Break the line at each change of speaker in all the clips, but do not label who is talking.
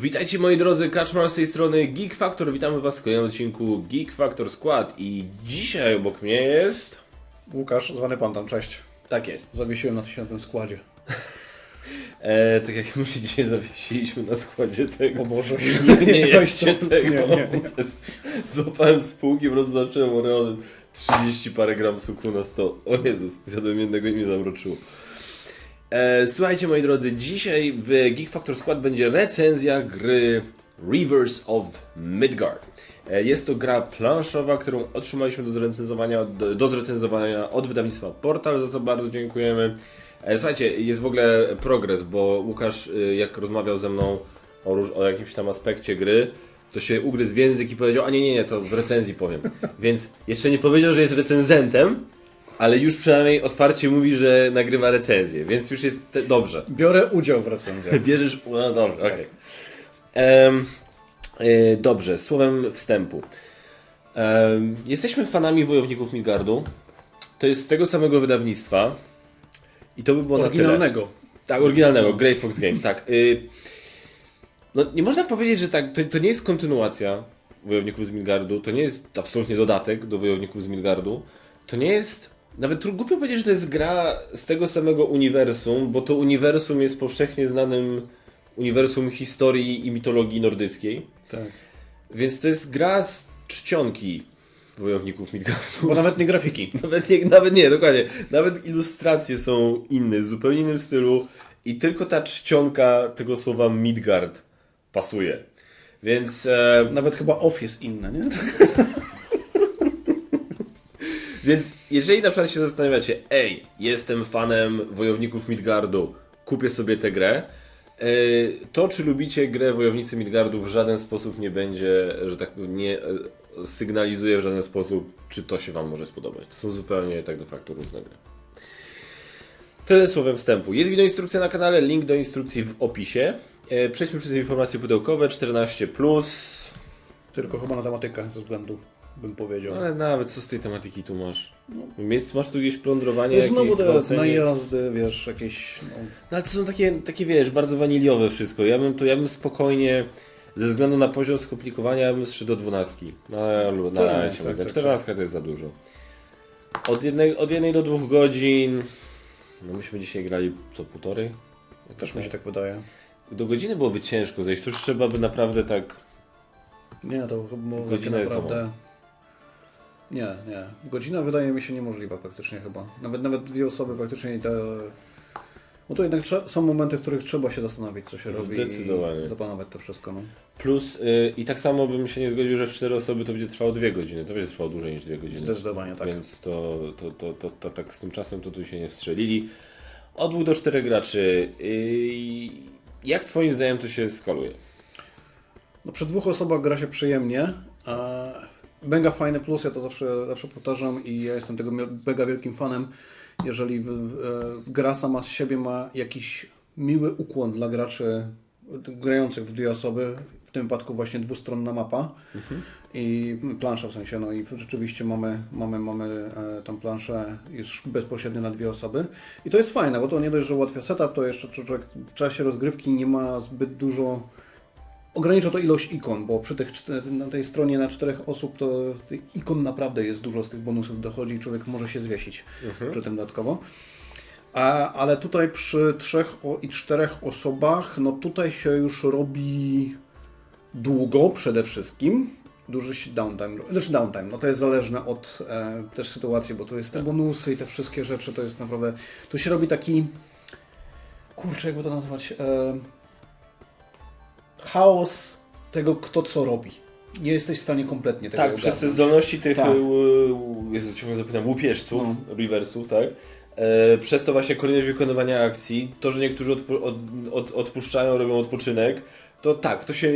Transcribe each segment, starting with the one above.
Witajcie moi drodzy, Kaczmar z tej strony Geek Factor. Witamy Was w kolejnym odcinku Geek Factor Skład i dzisiaj obok mnie jest...
Łukasz, zwany pan tam, cześć.
Tak jest.
Zawiesiłem na na tym składzie.
E, tak jak my się dzisiaj zawiesiliśmy na składzie tego.
O Boże,
nie, nie jedzcie
nie,
tego.
nie, nie.
Jest, złapałem z półki, po prostu zacząłem oreony 30 parę gram cukru na 100. O Jezus, zjadłem jednego i mnie zamroczyło. E, słuchajcie moi drodzy, dzisiaj w Geek Factor Skład będzie recenzja gry Rivers of Midgard. E, Jest to gra planszowa, którą otrzymaliśmy do zrecenzowania, do, zrecenzowania od wydawnictwa Portal, za co bardzo dziękujemy. E, Słuchajcie, jest w ogóle progres, bo Łukasz jak rozmawiał ze mną o, o jakimś tam aspekcie gry, to się ugryzł w język i powiedział, a nie, nie, nie, to w recenzji powiem. Więc jeszcze nie powiedział, że jest recenzentem, ale już przynajmniej otwarcie mówi, że nagrywa recenzję, więc już jest dobrze.
Biorę udział w recenzjach.
Bierzesz. No dobrze, okej. Em, e, Dobrze, słowem wstępu. Em, Jesteśmy fanami wojowników Midgardu. To jest z tego samego wydawnictwa. I to by było na tyle.
Oryginalnego.
Tak, oryginalnego, Grey Fox Games, tak. Y, No nie można powiedzieć, że tak, to, to nie jest kontynuacja Wojowników z Midgardu, to nie jest absolutnie dodatek do Wojowników z Midgardu, to nie jest, nawet głupio powiedzieć, że to jest gra z tego samego uniwersum, bo to uniwersum jest powszechnie znanym uniwersum historii i mitologii nordyckiej,
Tak.
więc to jest gra z czcionki Wojowników Midgardu.
Bo nawet nie grafiki.
Nawet nie, nawet nie, dokładnie. Nawet ilustracje są inne, w zupełnie innym stylu i tylko ta czcionka tego słowa Midgard pasuje. Więc, e,
Nawet chyba off jest inny, nie?
więc jeżeli na przykład się zastanawiacie, ej, jestem fanem Wojowników Midgardu, kupię sobie tę grę, e, to czy lubicie grę Wojownicy Midgardu w żaden sposób nie będzie, że tak nie e, sygnalizuje w żaden sposób, czy to się Wam może spodobać. To są zupełnie tak de facto różne gry. Tyle słowem wstępu. Jest wideoinstrukcja na kanale, link do instrukcji w opisie. E, Przejdźmy przez informacje pudełkowe 14.
Tylko chyba na tematykę ze względu, bym powiedział.
Ale nawet co z tej tematyki tu masz? Jest, masz tu gdzieś plądrowanie?
No znowu
jakieś
te
gwałcenie?
najazdy, wiesz, jakieś... No,
No ale to są takie, takie wiesz, bardzo waniliowe wszystko. Ja bym to, ja bym spokojnie, ze względu na poziom skomplikowania, ja bym zszedł do 12. Na, na, na
Tak,
razie
tak,
tak,
tak,
14 to jest za dużo. Od jednej, od jednej do dwóch godzin. No myśmy dzisiaj grali co półtorej?
też mi się tak wydaje.
Do godziny byłoby ciężko zejść. To już trzeba by naprawdę tak.
Nie, to chyba
Godzina jest
naprawdę... Nie, nie. Godzina wydaje mi się niemożliwa praktycznie chyba. Nawet nawet dwie osoby praktycznie te... No to jednak są momenty, w których trzeba się zastanowić, co się robi
Zdecydowanie.
i zaplanować to wszystko. No.
Plus y, i tak samo bym się nie zgodził, że w cztery osoby to będzie trwało dwie godziny. To będzie trwało dłużej niż dwie godziny.
Zdecydowanie tak.
Więc to, to, to, to, to tak z tym czasem to tu się nie wstrzelili. Od dwóch do czterech graczy. Yy, jak twoim zdaniem to się skaluje?
No przy dwóch osobach gra się przyjemnie. A mega fajny plus, ja to zawsze, zawsze powtarzam i ja jestem tego mega wielkim fanem. Jeżeli e, gra sama z siebie ma jakiś miły ukłon dla graczy grających w dwie osoby, w tym wypadku właśnie dwustronna mapa i plansza w sensie, no i rzeczywiście mamy, mamy, mamy e, tą planszę już bezpośrednio na dwie osoby i to jest fajne, bo to nie dość, że ułatwia setup, to jeszcze człowiek w czasie rozgrywki nie ma zbyt dużo Ogranicza to ilość ikon, bo przy tych, na tej stronie na czterech osób to ikon naprawdę jest dużo z tych bonusów dochodzi i człowiek może się zwiesić przy tym dodatkowo. A, ale tutaj przy trzech i czterech osobach, no tutaj się już robi długo przede wszystkim. Duży się downtime, znaczy downtime, no to jest zależne od e, też sytuacji, bo to jest te bonusy i te wszystkie rzeczy, to jest naprawdę, tu się robi taki, kurczę, jakby to nazwać, e, chaos tego, kto co robi. Nie jesteś w stanie kompletnie tego
Tak, przez te zdolności tych,
Tak.
tak. Jezu, ciągle zapytam, łupieżców, riversów, tak? E, przez to właśnie kolejność wykonywania akcji, to, że niektórzy odpu- od, od, odpuszczają, robią odpoczynek, to tak, to się,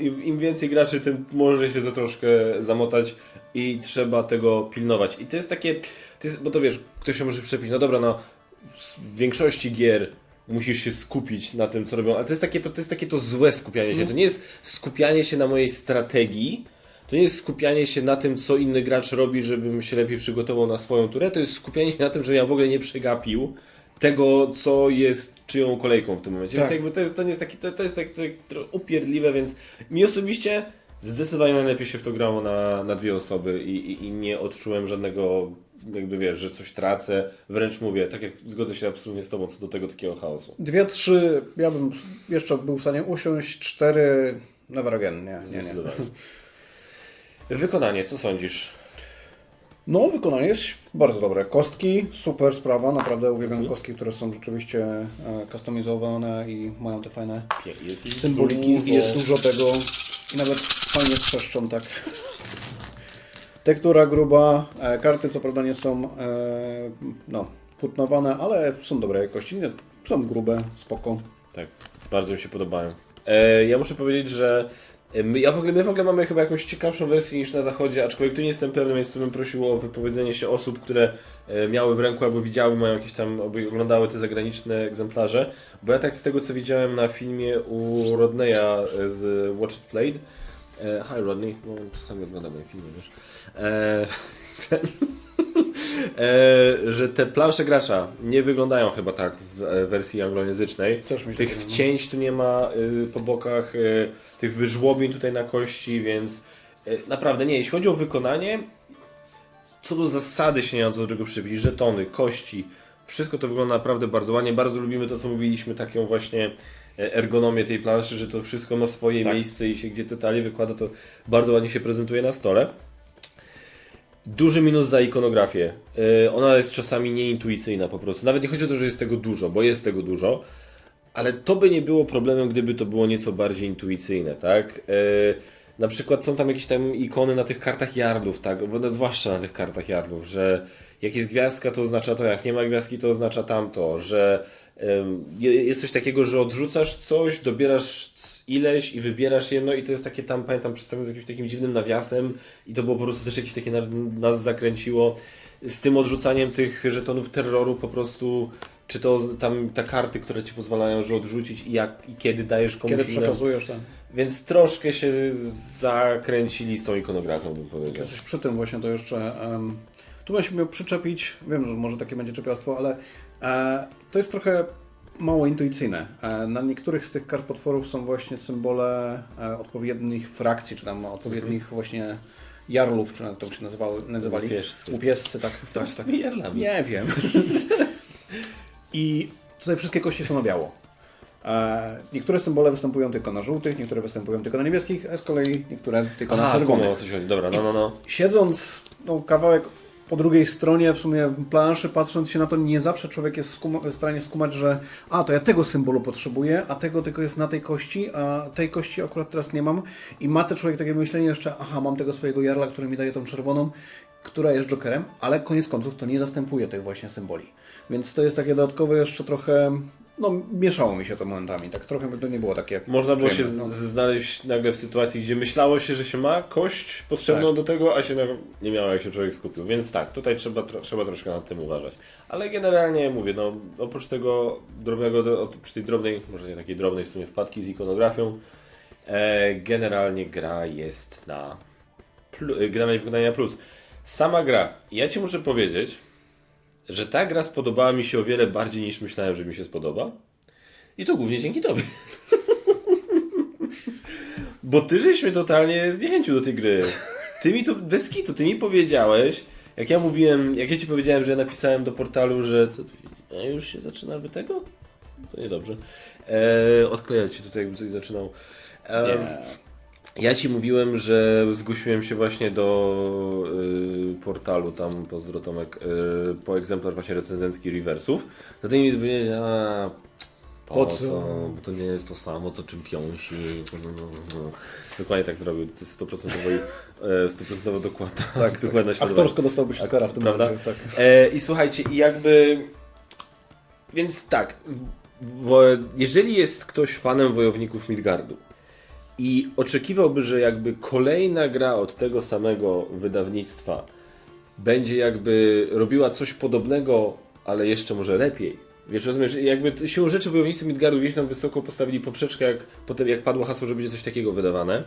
im im więcej graczy, tym może się to troszkę zamotać i trzeba tego pilnować. I to jest takie, to jest, bo to wiesz, ktoś się może przepić, no dobra, no w większości gier musisz się skupić na tym, co robią, ale to jest takie to, to, jest takie to złe skupianie się. To nie jest skupianie się na mojej strategii, to nie jest skupianie się na tym, co inny gracz robi, żebym się lepiej przygotował na swoją turę, to jest skupianie się na tym, że ja w ogóle nie przegapił tego, co jest czyją kolejką w tym momencie.
Tak.
Więc jakby to jest, to nie jest taki, to, to jest tak, tak upierdliwe, więc mi osobiście zdecydowanie najlepiej się w to grało na, na dwie osoby i, i, i nie odczułem żadnego, jakby wiesz, że coś tracę. Wręcz mówię, tak jak zgodzę się absolutnie z tobą co do tego takiego chaosu.
Dwie, trzy, ja bym jeszcze był w stanie usiąść, cztery, never again, nie, nie, nie.
Wykonanie, co sądzisz?
No, wykonanie jest bardzo dobre. Kostki, super sprawa, naprawdę uwielbiam kostki, które są rzeczywiście e, customizowane i mają te fajne symboliki, jest dużo tego i nawet fajnie trzeszczą tak. Tektura gruba, e, karty co prawda nie są e, no, płótnowane, ale są dobrej jakości, nie, są grube, spoko.
Tak, bardzo mi się podobają. E, ja muszę powiedzieć, że e, my, ja w ogóle, my w ogóle mamy chyba jakąś ciekawszą wersję niż na zachodzie, aczkolwiek tu nie jestem pewny, więc tu bym prosił o wypowiedzenie się osób, które miały w ręku albo widziały, mają jakieś tam, albo oglądały te zagraniczne egzemplarze, bo ja tak z tego co widziałem na filmie u Rodneya z Watch It Played, e, hi Rodney, bo czasami oglądam moje filmy, wiesz, e, ten, e, że te plansze gracza nie wyglądają chyba tak w e, wersji anglojęzycznej.
Też mi się
Tych
no.
wcięć tu nie ma y, po bokach, y, tych wyżłobień tutaj na kości, więc y, naprawdę nie, jeśli chodzi o wykonanie, co do zasady się nie ma co do czego przybić, żetony, kości, wszystko to wygląda naprawdę bardzo ładnie. Bardzo lubimy to, co mówiliśmy, taką właśnie ergonomię tej planszy, że to wszystko ma swoje
Tak.
miejsce i się gdzie te talie wykłada, to bardzo ładnie się prezentuje na stole. Duży minus za ikonografię. Yy, Ona jest czasami nieintuicyjna po prostu. Nawet nie chodzi o to, że jest tego dużo, bo jest tego dużo, ale to by nie było problemem, gdyby to było nieco bardziej intuicyjne, tak? Yy, Na przykład są tam jakieś tam ikony na tych kartach yardów, tak? No, Zwłaszcza na tych kartach yardów, że jak jest gwiazdka, to oznacza to, jak nie ma gwiazdki, to oznacza tamto, że jest coś takiego, że odrzucasz coś, dobierasz ileś i wybierasz jedno i to jest takie tam, pamiętam, przedstawione z jakimś takim dziwnym nawiasem i to było po prostu też jakieś takie na, nas zakręciło. Z tym odrzucaniem tych żetonów terroru po prostu, czy to tam te karty, które ci pozwalają, że odrzucić i jak i kiedy dajesz komuś
Kiedy przekazujesz ten.
Więc troszkę się zakręcili z tą ikonografią, bym powiedział.
Coś przy tym właśnie to jeszcze. em, tu się miał przyczepić. Wiem, że może takie będzie czepialstwo, ale e, to jest trochę mało intuicyjne. E, na niektórych z tych kart potworów są właśnie symbole e, odpowiednich frakcji, czy tam odpowiednich właśnie jarlów, czy jak to się nazywały, nazywali.
Łupieszcy.
Łupieszcy, tak. tak, tak.
jarlami.
Nie wiem. I tutaj wszystkie kości są na biało. E, niektóre symbole występują tylko na żółtych, niektóre występują tylko na niebieskich, a z kolei niektóre tylko na
Aha,
czerwonych
o co ci chodzi. Dobra, no, no, no.
siedząc no, kawałek po drugiej stronie w sumie planszy, patrząc się na to, nie zawsze człowiek jest skuma- w stanie skumać, że a, to ja tego symbolu potrzebuję, a tego tylko jest na tej kości, a tej kości akurat teraz nie mam. I ma ten człowiek takie myślenie jeszcze, aha, mam tego swojego jarla, który mi daje tą czerwoną, która jest jokerem, ale koniec końców to nie zastępuje tych właśnie symboli. Więc to jest takie dodatkowe jeszcze trochę, no mieszało mi się to momentami, tak trochę by to nie było takie
Można było się
no.
znaleźć nagle w sytuacji, gdzie myślało się, że się ma kość potrzebną
Tak.
do tego, a się nie miało, jak się człowiek skupił. Więc tak, tutaj trzeba, tro- trzeba troszkę nad tym uważać. Ale generalnie mówię, no oprócz tego drobnego, przy tej drobnej, może nie takiej drobnej w sumie wpadki z ikonografią, e, generalnie gra jest na e, na wykonania plus. Sama gra, ja Ci muszę powiedzieć, że ta gra spodobała mi się o wiele bardziej niż myślałem, że mi się spodoba. I to głównie dzięki Tobie. Bo Ty żeś mnie totalnie zniechęcił do tej gry. Ty mi to, bez kitu, Ty mi powiedziałeś, jak ja mówiłem, jak ja Ci powiedziałem, że ja napisałem do portalu, że co, a już się zaczyna wy tego? To niedobrze. E, odklejać się tutaj, jakby coś zaczynał. E,
Nie.
Ja Ci mówiłem, że zgłosiłem się właśnie do y, portalu tam, pozdro Tomek, y, po egzemplarz właśnie recenzencki Reversów. Zatem mi powiedział, a po,
Po
co?
co?
Bo to nie jest to samo, co czempionsi. No, no, no, no. Dokładnie tak zrobił. To jest 100% e, 100% dokładna.
Tak,
dokładna
tak. Aktorsko dostałbyś Oscara w tym
Prawda?
momencie. Tak.
E, I słuchajcie, i jakby. Więc tak, wo, jeżeli jest ktoś fanem wojowników Midgardu i oczekiwałby, że jakby kolejna gra od tego samego wydawnictwa będzie jakby robiła coś podobnego, ale jeszcze może lepiej. Wiesz, rozumiesz, jakby siłą rzeczy wojownicy Midgardu gdzieś tam wysoko postawili poprzeczkę, jak potem jak padło hasło, że będzie coś takiego wydawane,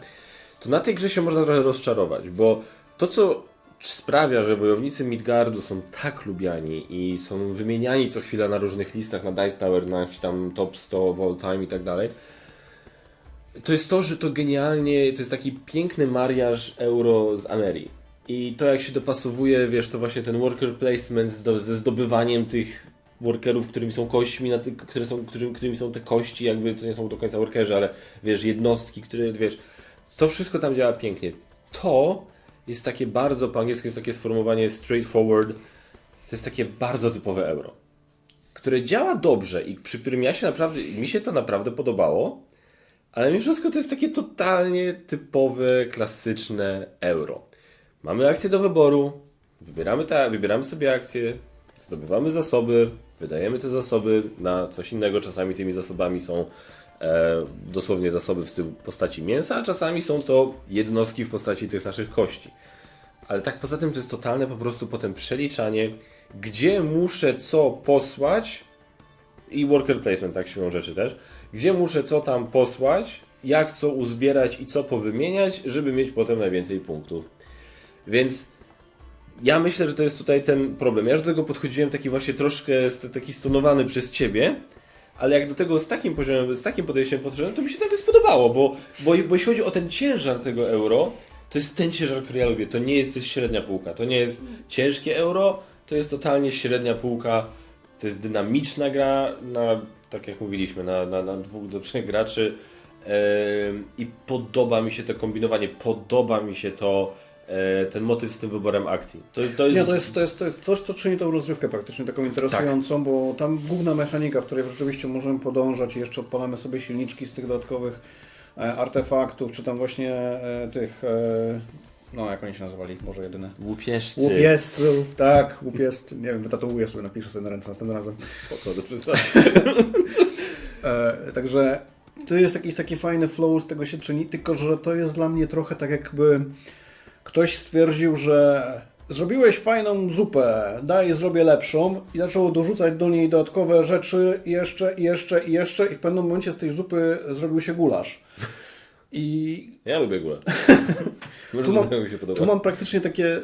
to na tej grze się można trochę rozczarować, bo to co sprawia, że wojownicy Midgardu są tak lubiani i są wymieniani co chwila na różnych listach, na Dice Tower, na tam top 100 of all time i tak dalej, to jest to, że to genialnie, to jest taki piękny mariaż euro z Amerii. I to jak się dopasowuje, wiesz, to właśnie ten worker placement ze zdobywaniem tych workerów, którymi są kośćmi, na ty, które są, którym, którymi są te kości, jakby to nie są do końca workerzy, ale wiesz, jednostki, które, wiesz, to wszystko tam działa pięknie. To jest takie bardzo, po angielsku jest takie sformułowanie straightforward, to jest takie bardzo typowe euro, które działa dobrze i przy którym ja się naprawdę, mi się to naprawdę podobało, ale mimo wszystko to jest takie totalnie typowe, klasyczne euro. Mamy akcję do wyboru, wybieramy, ta, wybieramy sobie akcje, zdobywamy zasoby, wydajemy te zasoby na coś innego. Czasami tymi zasobami są e, dosłownie zasoby w postaci mięsa, a czasami są to jednostki w postaci tych naszych kości. Ale tak poza tym to jest totalne po prostu potem przeliczanie, gdzie muszę co posłać i worker placement, tak siłą rzeczy też, gdzie muszę co tam posłać, jak co uzbierać i co powymieniać, żeby mieć potem najwięcej punktów. Więc ja myślę, że to jest tutaj ten problem. Ja do tego podchodziłem taki właśnie troszkę taki stonowany przez ciebie, ale jak do tego z takim poziomem, z takim podejściem podszedłem, to mi się tak spodobało, bo, bo, bo jeśli chodzi o ten ciężar tego euro, to jest ten ciężar, który ja lubię. To nie jest, to jest średnia półka. To nie jest ciężkie euro, to jest totalnie średnia półka. To jest dynamiczna gra na, tak jak mówiliśmy, na, na, na dwóch do trzech graczy. I podoba mi się to kombinowanie, podoba mi się to, e, ten motyw z tym wyborem akcji. To, to jest,
Nie, to jest, to, jest, to jest coś, co czyni tą rozgrywkę praktycznie taką interesującą, bo tam główna mechanika, w której rzeczywiście możemy podążać i jeszcze odpalamy sobie silniczki z tych dodatkowych e, artefaktów, czy tam właśnie e, tych, no jak oni się nazywali, może jedyne.
Łupieżcy.
Łupiesców, tak, łupiest, nie wiem, wytatuuję sobie, napiszę sobie na ręce następnym razem.
Po co? Bez.
E, także to jest jakiś taki fajny flow, z tego się czyni, tylko że to jest dla mnie trochę tak jakby ktoś stwierdził, że zrobiłeś fajną zupę, daj zrobię lepszą i zaczął dorzucać do niej dodatkowe rzeczy i jeszcze, i jeszcze, i jeszcze i w pewnym momencie z tej zupy zrobił się gulasz. I
Ja lubię górę. Może
tu mam, tu mam praktycznie takie.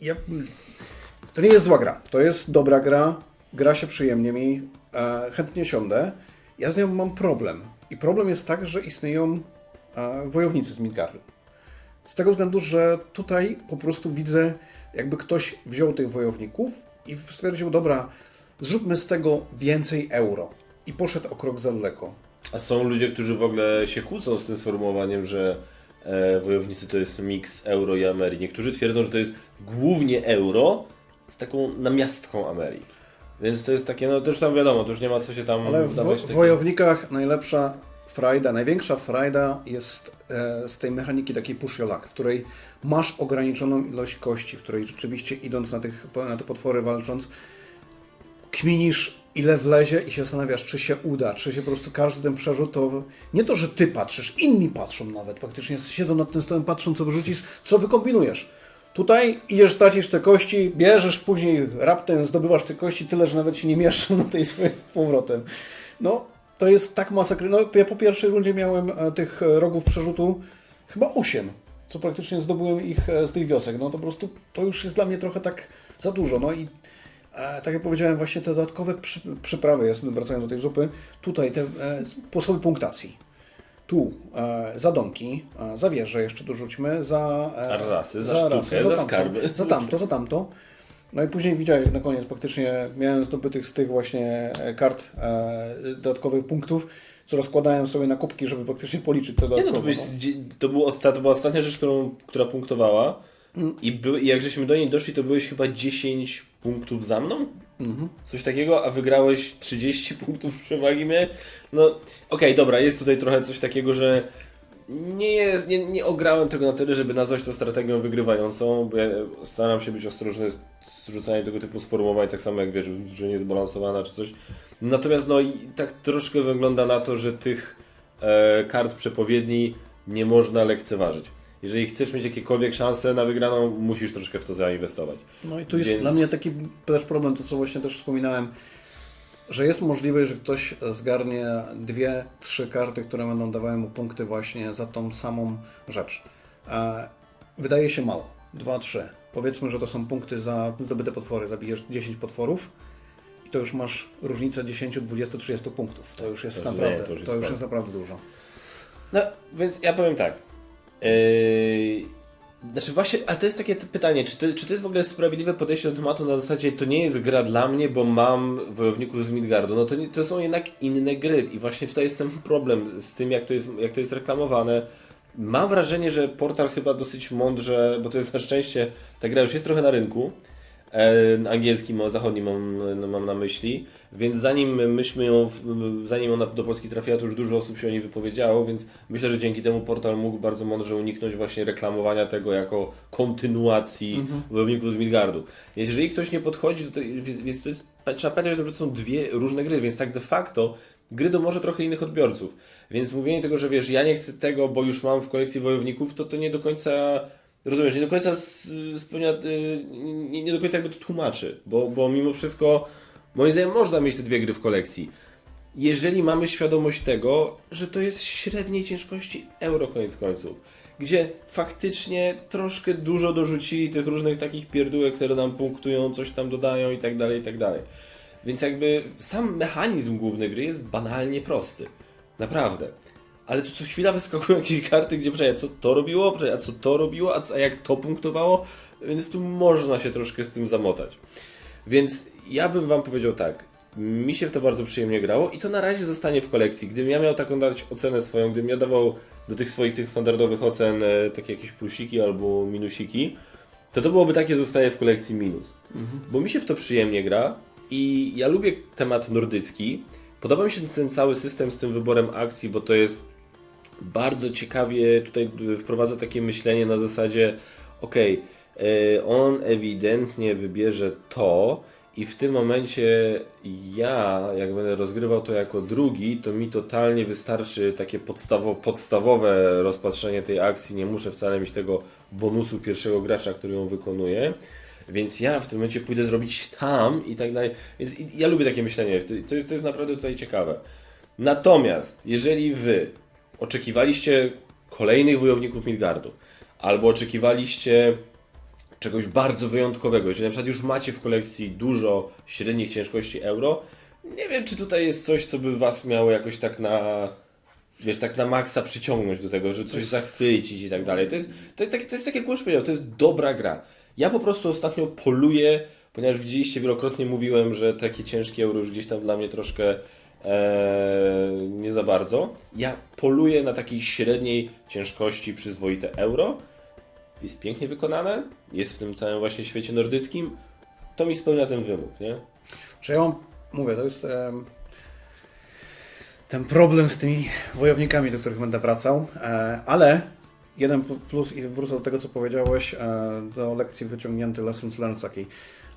Ja, to nie jest zła gra. To jest dobra gra. Gra się przyjemnie mi. E, chętnie siądę. Ja z nią mam problem. I problem jest tak, że istnieją e, wojownicy z Midgardu. Z tego względu, że tutaj po prostu widzę, jakby ktoś wziął tych wojowników i stwierdził, dobra, zróbmy z tego więcej euro. I poszedł o krok za daleko.
A są ludzie, którzy w ogóle się kłócą z tym sformułowaniem, że wojownicy to jest miks euro i Amerii. Niektórzy twierdzą, że to jest głównie euro z taką namiastką Amerii. Więc to jest takie, no to już tam wiadomo, to już nie ma co się tam
Ale w, w wojownikach najlepsza frajda, największa frajda jest e, z tej mechaniki takiej push your luck, w której masz ograniczoną ilość kości, w której rzeczywiście idąc na, tych, na te potwory walcząc, kminisz ile wlezie i się zastanawiasz, czy się uda, czy się po prostu każdy ten przerzut to nie to, że ty patrzysz, inni patrzą nawet, praktycznie siedzą nad tym stołem, patrzą co wyrzucisz, co wykombinujesz. Tutaj idziesz, tracisz te kości, bierzesz później raptem, zdobywasz te kości tyle, że nawet się nie mieszczą na tej swojej powrotem. No, to jest tak masakry. No, ja po pierwszej rundzie miałem e, tych e, rogów przerzutu chyba 8, co praktycznie zdobyłem ich e, z tych wiosek. No to po prostu to już jest dla mnie trochę tak za dużo. No i tak jak powiedziałem, właśnie te dodatkowe przy, przyprawy, jest, wracając do tej zupy, tutaj te e, sposoby punktacji. Tu e, za domki, e, za wieże jeszcze dorzućmy, za, e,
Arrasy, za sztukę, za
tamto,
skarby.
Za tamto, za tamto. No i później widziałem na koniec faktycznie miałem zdobytych z tych właśnie e, kart e, dodatkowych punktów, co rozkładałem sobie na kubki, żeby faktycznie policzyć te
Nie
dodatkowe.
no, to, byłeś, zdzi- to, był osta, to była ostatnia rzecz, którą, która punktowała.
Mm.
I, by, I jak żeśmy do niej doszli, to byłeś chyba 10 punktów za mną?
Mhm.
Coś takiego, a wygrałeś 30 punktów przewagi mnie. No, okej, dobra, jest tutaj trochę coś takiego, że nie, jest, nie, nie ograłem tego na tyle, żeby nazwać to strategią wygrywającą, bo ja staram się być ostrożny z rzucaniem tego typu sformułowań, tak samo jak wiesz, że nie jest zbalansowana czy coś. Natomiast no i tak troszkę wygląda na to, że tych e, kart przepowiedni nie można lekceważyć. Jeżeli chcesz mieć jakiekolwiek szanse na wygraną, musisz troszkę w to zainwestować.
No i tu jest
Więc-
dla mnie taki też problem, to co właśnie też wspominałem, że jest możliwość, że ktoś zgarnie dwie, trzy karty, które będą dawały mu punkty właśnie za tą samą rzecz. E, Wydaje się mało. 2, 3. Powiedzmy, że to są punkty za zdobyte potwory. Zabijesz 10 potworów i to już masz różnicę 10, 20, 30 punktów. To już jest
To
naprawdę,
nie, to już jest
to już jest naprawdę dużo.
No, więc ja powiem tak. Yy, znaczy właśnie, ale to jest takie pytanie, czy to, czy to jest w ogóle sprawiedliwe podejście do tematu na zasadzie to nie jest gra dla mnie, bo mam wojowników z Midgardu. No to, nie, to są jednak inne gry i właśnie tutaj jest ten problem z tym, jak to jest, jak to jest reklamowane. Mam wrażenie, że portal chyba dosyć mądrze, bo to jest na szczęście, ta gra już jest trochę na rynku, angielskim, o zachodnim mam, no, mam na myśli, więc zanim myśmy ją, zanim ona do Polski trafiła, to już dużo osób się o niej wypowiedziało, więc myślę, że dzięki temu portal mógł bardzo mądrze uniknąć właśnie reklamowania tego jako kontynuacji Wojowników z Midgardu. Jeżeli ktoś nie podchodzi tej, więc, to jest, trzeba pamiętać że to są dwie różne gry, więc tak de facto gry do może trochę innych odbiorców. Więc mówienie tego, że wiesz, ja nie chcę tego, bo już mam w kolekcji Wojowników, to to nie do końca Rozumiesz, nie do końca spełnia, y, nie, nie do końca jakby to tłumaczy, bo, bo mimo wszystko moim zdaniem można mieć te dwie gry w kolekcji. Jeżeli mamy świadomość tego, że to jest średniej ciężkości euro koniec końców, gdzie faktycznie troszkę dużo dorzucili tych różnych takich pierdółek, które nam punktują, coś tam dodają i tak dalej, i tak dalej. Więc jakby sam mechanizm główny gry jest banalnie prosty. Naprawdę. Ale tu co chwila wyskakują jakieś karty, gdzie a co to robiło, a co to robiło, a, co, a jak to punktowało, więc tu można się troszkę z tym zamotać. Więc ja bym wam powiedział tak, mi się w to bardzo przyjemnie grało i to na razie zostanie w kolekcji. Gdybym ja miał taką dać ocenę swoją, gdybym ja dawał do tych swoich tych standardowych ocen e, takie jakieś plusiki albo minusiki, to to byłoby takie zostaje w kolekcji minus. Bo mi się w to przyjemnie gra i ja lubię temat nordycki. Podoba mi się ten cały system z tym wyborem akcji, bo to jest bardzo ciekawie tutaj wprowadza takie myślenie na zasadzie okej, e, on ewidentnie wybierze to i w tym momencie ja, jak będę rozgrywał to jako drugi, to mi totalnie wystarczy takie podstawo, podstawowe rozpatrzenie tej akcji, nie muszę wcale mieć tego bonusu pierwszego gracza, który ją wykonuje. Więc ja w tym momencie pójdę zrobić tam i tak dalej. Więc ja lubię takie myślenie. To, jest, to jest naprawdę tutaj ciekawe. Natomiast, jeżeli wy oczekiwaliście kolejnych wojowników Midgardu, albo oczekiwaliście czegoś bardzo wyjątkowego, jeżeli na przykład już macie w kolekcji dużo średnich ciężkości euro, nie wiem, czy tutaj jest coś, co by was miało jakoś tak na wiesz, tak na maksa przyciągnąć do tego, że coś zachwycić i tak dalej. To jest, to, takie- to jest takie, jak powiedział, to jest dobra gra. Ja po prostu ostatnio poluję, ponieważ widzieliście, wielokrotnie mówiłem, że takie ciężkie euro już gdzieś tam dla mnie troszkę e, nie za bardzo. Ja poluję na takiej średniej ciężkości przyzwoite euro. Jest pięknie wykonane, jest w tym całym właśnie świecie nordyckim. To mi spełnia ten wymóg, nie?
Czy ja mówię, to jest em, ten problem z tymi wojownikami, do których będę wracał, e, ale jeden pl- plus i wrócę do tego, co powiedziałeś, e, do lekcji wyciągnięty lessons learned takiej.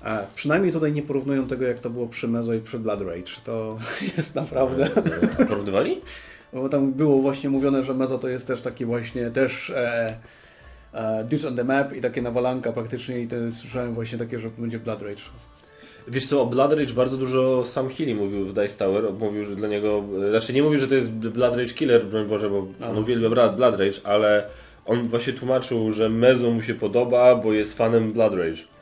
E, przynajmniej tutaj nie porównują tego, jak to było przy Mezo i przy Blood Rage. To jest naprawdę...
A porównywali?
Bo tam było właśnie mówione, że Mezo to jest też taki właśnie też e, e, Dudes on the Map i takie nawalanka praktycznie i to słyszałem właśnie takie, że będzie Blood Rage.
Wiesz co, o Blood Rage bardzo dużo Sam Healy mówił w Dice Tower. Mówił, że dla niego. Znaczy nie mówił, że to jest Blood Rage Killer, broń Boże, bo on uwielbia Blood Rage, ale on właśnie tłumaczył, że Mezo mu się podoba, bo jest fanem Blood Rage.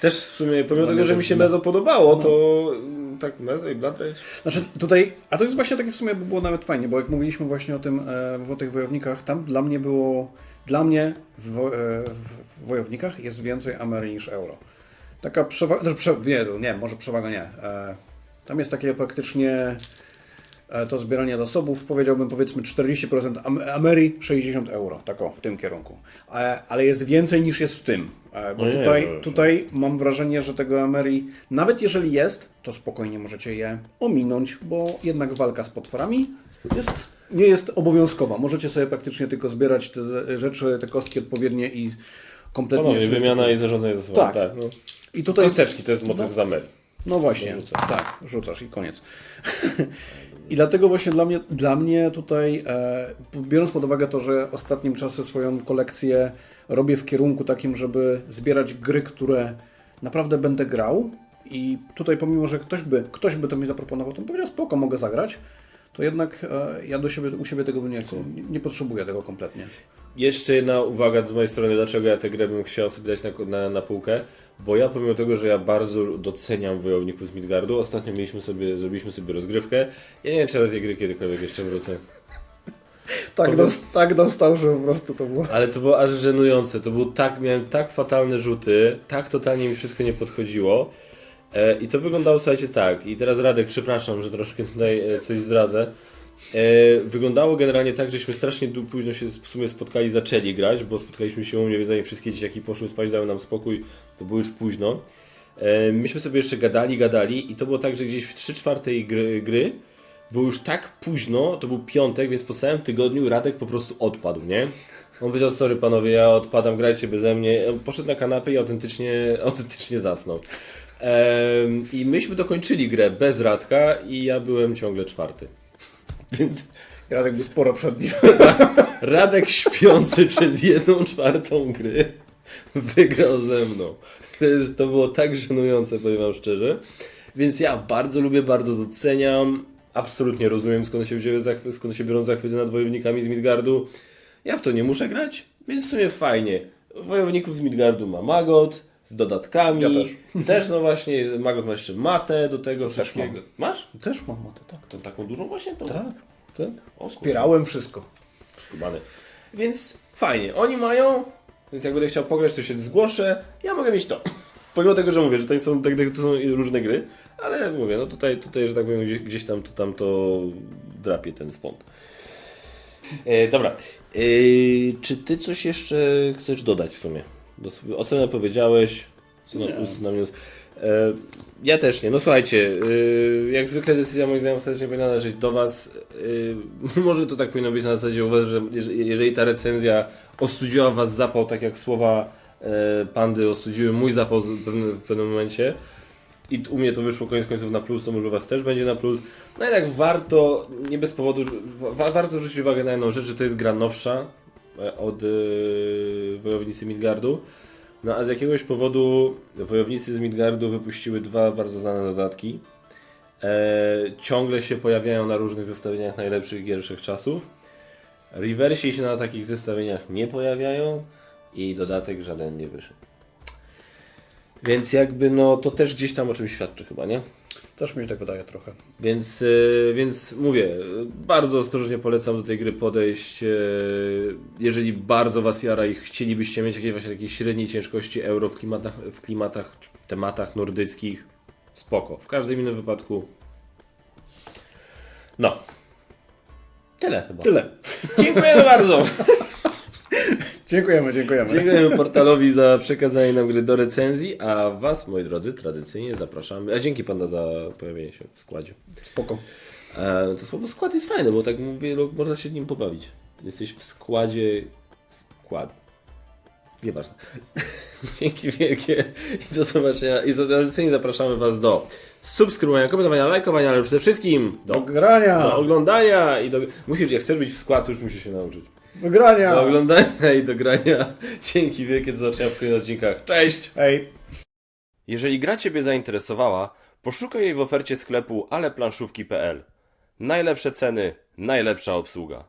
Też w sumie, pomimo
No
tego, że
to
mi się Mezo podobało, to mm, tak Mezo i Blood Rage.
Znaczy tutaj, a to jest właśnie takie w sumie by było nawet fajnie, bo jak mówiliśmy właśnie o tym, e, o tych wojownikach, tam dla mnie było, dla mnie w, wo- e, w wojownikach jest więcej Amery niż euro. Taka przewaga, znaczy prze, nie, nie, może przewaga nie. E, tam jest takie praktycznie e, to zbieranie zasobów, powiedziałbym powiedzmy 40% Am- Amery, 60 euro, tak o, w tym kierunku. Ale jest więcej niż jest w tym, bo
No nie,
tutaj,
no,
tutaj mam wrażenie, że tego Amery, nawet jeżeli jest, to spokojnie możecie je ominąć, bo jednak walka z potworami jest, nie jest obowiązkowa. Możecie sobie praktycznie tylko zbierać te rzeczy, te kostki odpowiednie i kompletnie... Wszystko-
wymiana i zarządzanie zasobami.
Tak.
Tak. no.
I tutaj
Kosteczki to jest motyw z Amery.
no właśnie, tak, rzucasz i koniec. I dlatego właśnie dla mnie, dla mnie tutaj, e, biorąc pod uwagę to, że ostatnim czasem swoją kolekcję robię w kierunku takim, żeby zbierać gry, które naprawdę będę grał i tutaj pomimo, że ktoś by, ktoś by to mi zaproponował, to bym powiedział, spoko, mogę zagrać, to jednak e, ja do siebie, u siebie tego bym nie chcę, nie, nie potrzebuję tego kompletnie.
jeszcze jedna uwaga z mojej strony, dlaczego ja tę grę bym chciał sobie dać na, na, na półkę. Bo ja pomimo tego, że ja bardzo doceniam wojowników z Midgardu, ostatnio mieliśmy sobie, zrobiliśmy sobie rozgrywkę. Ja nie wiem, czy do tej gry kiedykolwiek jeszcze wrócę.
Tak,
Powiem-
dos- tak dostał, że po prostu to było.
Ale to było aż żenujące. To było tak, miałem tak fatalne rzuty, tak totalnie mi wszystko nie podchodziło. E, I to wyglądało, słuchajcie, tak. I teraz Radek, przepraszam, że troszkę tutaj e, coś zdradzę. E, wyglądało generalnie tak, żeśmy strasznie późno się w sumie spotkali, zaczęli grać, bo spotkaliśmy się u mnie, zanim wszystkie dzieciaki poszły spać, dały nam spokój, to było już późno. E, myśmy sobie jeszcze gadali, gadali i to było tak, że gdzieś w 3 czwartej gry, gry było już tak późno, to był piątek, więc po całym tygodniu Radek po prostu odpadł, nie? On powiedział, sorry panowie, ja odpadam, grajcie beze mnie. Poszedł na kanapę i autentycznie, autentycznie zasnął. Em, I myśmy dokończyli grę bez Radka i ja byłem ciągle czwarty. Więc
Radek był sporo przed nim.
Radek śpiący przez jedną czwartą gry wygrał ze mną. To, jest, to było tak żenujące, powiem wam szczerze. Więc ja bardzo lubię, bardzo doceniam. Absolutnie rozumiem, skąd się, wzięły skąd się biorą zachwyty nad wojownikami z Midgardu. Ja w to nie muszę grać, więc w sumie fajnie. Wojowników z Midgardu ma Magot, z dodatkami.
Ja też.
Też, no właśnie, Magot ma jeszcze matę do tego wszystkiego.
mam.
Masz?
Też mam matę, tak.
To taką dużą właśnie? To...
Tak, tak.
O.
Wspierałem wszystko.
Skubany. Więc fajnie. Oni mają, więc jak będę chciał pograć, to się zgłoszę. Ja mogę mieć to. Pomimo tego, że mówię, że to są, tak, tak, to są różne gry, ale mówię, no tutaj, tutaj że tak powiem, gdzieś, gdzieś tam to, tam to drapie ten swąd. E, dobra. E, czy ty coś jeszcze chcesz dodać w sumie? Do ocenę powiedziałeś, co na
Nie.
plus, na minus. E, ja też nie. No słuchajcie, e, jak zwykle decyzja moim zdaniem ostatecznie powinna należeć do Was. E, może to tak powinno być na zasadzie u Was, że jeżeli- jeżeli ta recenzja ostudziła Was zapał, tak jak słowa e, Pandy ostudziły mój zapał w pewnym, w pewnym momencie, i u mnie to wyszło koniec końców na plus, to może u Was też będzie na plus. No jednak warto, nie bez powodu, wa warto zwrócić uwagę na jedną rzecz, że to jest gra nowsza e, od e, Wojownicy Midgardu. No a z jakiegoś powodu Wojownicy z Midgardu wypuściły dwa bardzo znane dodatki. E, ciągle się pojawiają na różnych zestawieniach najlepszych gier czasów. Reversi się na takich zestawieniach nie pojawiają i dodatek żaden nie wyszedł. Więc jakby no to też gdzieś tam o czymś świadczy chyba, nie?
Też mi się tak wydaje trochę.
Więc, e, więc mówię, bardzo ostrożnie polecam do tej gry podejść. e, Jeżeli bardzo Was jara i chcielibyście mieć jakieś właśnie takiej średniej ciężkości euro w klimatach, w klimatach, tematach nordyckich, spoko. W każdym innym wypadku. No. Tyle chyba.
Tyle.
Dziękujemy bardzo.
Dziękujemy, dziękujemy.
Dziękujemy portalowi za przekazanie nam gry do recenzji, a Was, moi drodzy, tradycyjnie zapraszamy. A dzięki Panda za pojawienie się w składzie.
Spoko.
E, to słowo skład jest fajne, bo tak mówię, no, można się nim pobawić. Jesteś w składzie skład. Nieważne. Dzięki wielkie i do zobaczenia. I tradycyjnie zapraszamy Was do subskrybowania, komentowania, lajkowania, ale przede wszystkim
Do
do,
grania!
do oglądania i do... Musisz, jak chcesz być w skład, to już musisz się nauczyć.
Do grania!
Do oglądania i do grania. Dzięki wielkie, do zobaczenia w kolejnych odcinkach. Cześć!
Hej!
Jeżeli gra Ciebie zainteresowała, poszukaj jej w ofercie sklepu aleplanszówki.pl. Najlepsze ceny, najlepsza obsługa.